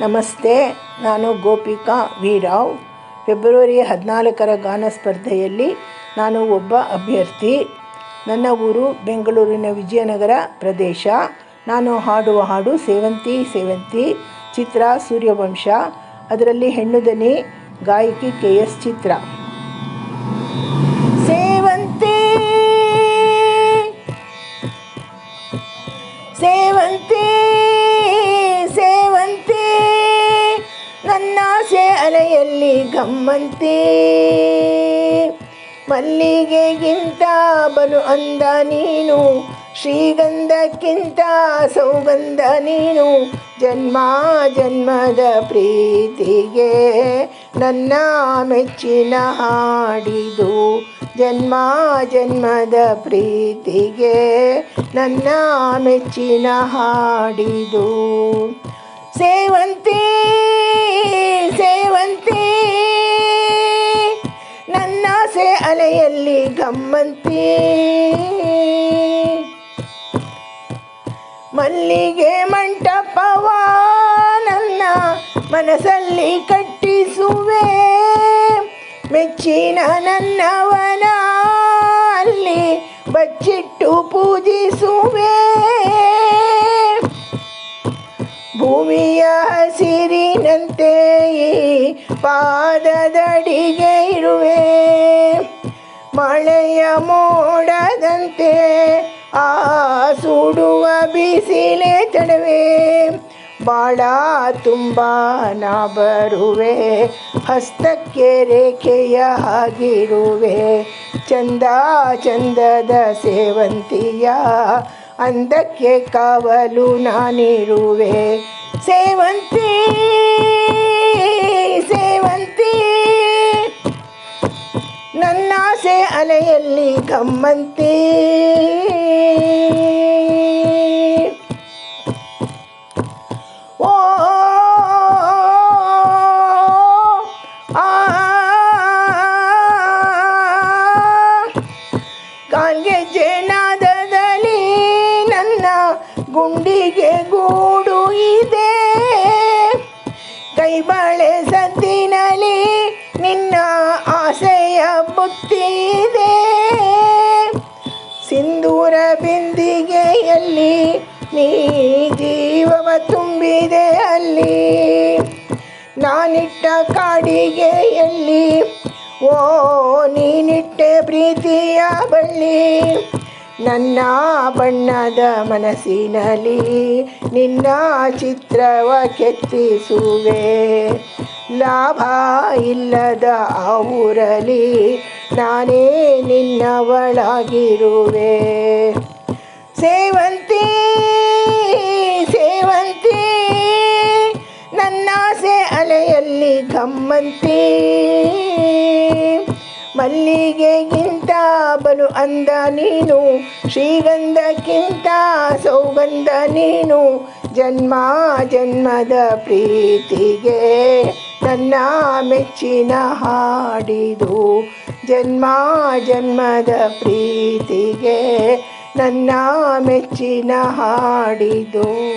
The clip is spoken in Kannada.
ನಮಸ್ತೆ, ನಾನು ಗೋಪಿಕಾ ವಿ ರಾವ್ ಫೆಬ್ರವರಿ ಹದಿನಾಲ್ಕರ ಗಾನ ಸ್ಪರ್ಧೆಯಲ್ಲಿ ನಾನು ಒಬ್ಬ ಅಭ್ಯರ್ಥಿ. ನನ್ನ ಊರು ಬೆಂಗಳೂರಿನ ವಿಜಯನಗರ ಪ್ರದೇಶ. ನಾನು ಹಾಡುವ ಹಾಡು ಸೇವಂತಿ ಸೇವಂತಿ, ಚಿತ್ರ ಸೂರ್ಯವಂಶ. ಅದರಲ್ಲಿ ಹೆಣ್ಣು ದನಿ, ಗಾಯಕಿ ಕೆ ಎಸ್ ಚಿತ್ರ. ಗಮ್ಮಂತಿ ಮಲ್ಲಿಗೆಗಿಂತ ಬಲು ಅಂದ ನೀನು, ಶ್ರೀಗಂಧಕ್ಕಿಂತ ಸೌಗಂಧ ನೀನು. ಜನ್ಮ ಜನ್ಮದ ಪ್ರೀತಿಗೆ ನನ್ನ ಮೆಚ್ಚಿನ ಹಾಡಿದು, ಜನ್ಮ ಜನ್ಮದ ಪ್ರೀತಿಗೆ ನನ್ನ ಮೆಚ್ಚಿನ ಹಾಡಿದು. ಸೇವಂತಿ ಸೇವಂತಿ. ಅಲೆಯಲ್ಲಿ ಗಮ್ಮಂತಿ. ಮಲ್ಲಿಗೆ ಮಂಟಪವ ನನ್ನ ಮನಸ್ಸಲ್ಲಿ ಕಟ್ಟಿಸುವೆ. ಮೆಚ್ಚಿನ ನನ್ನವನ ಅಲ್ಲಿ ಬಚ್ಚಿಟ್ಟು ಪೂಜಿಸುವೆ. ಭೂಮಿಯ ಹಸಿರಿನಂತೆಯೇ ಪಾದದಡಿಗೆ ಇರುವೆ. ಮಳೆಯ ಮೋಡದಂತೆ ಆ ಸುಡುವ ಬಿಸಿಲೆ ತಡವೆ. ಬಾಳ ತುಂಬ ನಾ ಬರುವೆ, ಹಸ್ತಕ್ಕೆ ರೇಖೆಯ ಆಗಿರುವೆ ಚಂದ ಚಂದದ ಸೇವಂತಿಯ ಅಂದಕ್ಕೆ ಕಾವಲು ನಾನಿರುವೆ. ಸೇವಂತಿ ನನ್ನಾಸೆ ಅಲೆಯಲ್ಲಿ ಕಮ್ಮಂತೆ ಓ ಆ ಕಾಲ್ಗೆಜ್ಜೆ ನಾದದಲ್ಲಿ ನನ್ನ ಗುಂಡಿಗೆ ಗೂಡು ಇದೆ ನಿನ್ನ ಆಸೆಯ ಬುತ್ತಿ ಇದೆ ಸಿಂಧೂರ ಬಿಂದಿಗೆಯಲ್ಲಿ ನೀ ಜೀವವ ತುಂಬಿದೆ ಅಲ್ಲಿ ನಾನಿಟ್ಟ ಕಾಡಿಗೆಯಲ್ಲಿ ಓ ನೀನಿಟ್ಟೆ ಪ್ರೀತಿಯ ಬಳ್ಳಿ ನನ್ನ ಬಣ್ಣದ ಮನಸ್ಸಿನಲ್ಲಿ ನಿನ್ನ ಚಿತ್ರವ ಕೆತ್ತಿಸುವೆ. ಲಾಭ ಇಲ್ಲದ ಆ ಊರಲಿ ನಾನೇ ನಿನ್ನವಳಾಗಿರುವೆ. ಸೇವಂತಿ ಸೇವಂತಿ, ನನ್ನಾಸೆ ಅಲೆಯಲ್ಲಿ ಗಮ್ಮಂತಿ ಮಲ್ಲಿಗೆಗಿಂತ ಬಲು ಅಂದ ನೀನು, ಶ್ರೀಗಂಧಕ್ಕಿಂತ ಸೌಗಂಧ ನೀನು. ಜನ್ಮ ಜನ್ಮದ ಪ್ರೀತಿಗೆ ನನ್ನ ಮೆಚ್ಚಿನ ಹಾಡಿದು. ಜನ್ಮ ಜನ್ಮದ ಪ್ರೀತಿಗೆ ನನ್ನ ಮೆಚ್ಚಿನ ಹಾಡಿದು.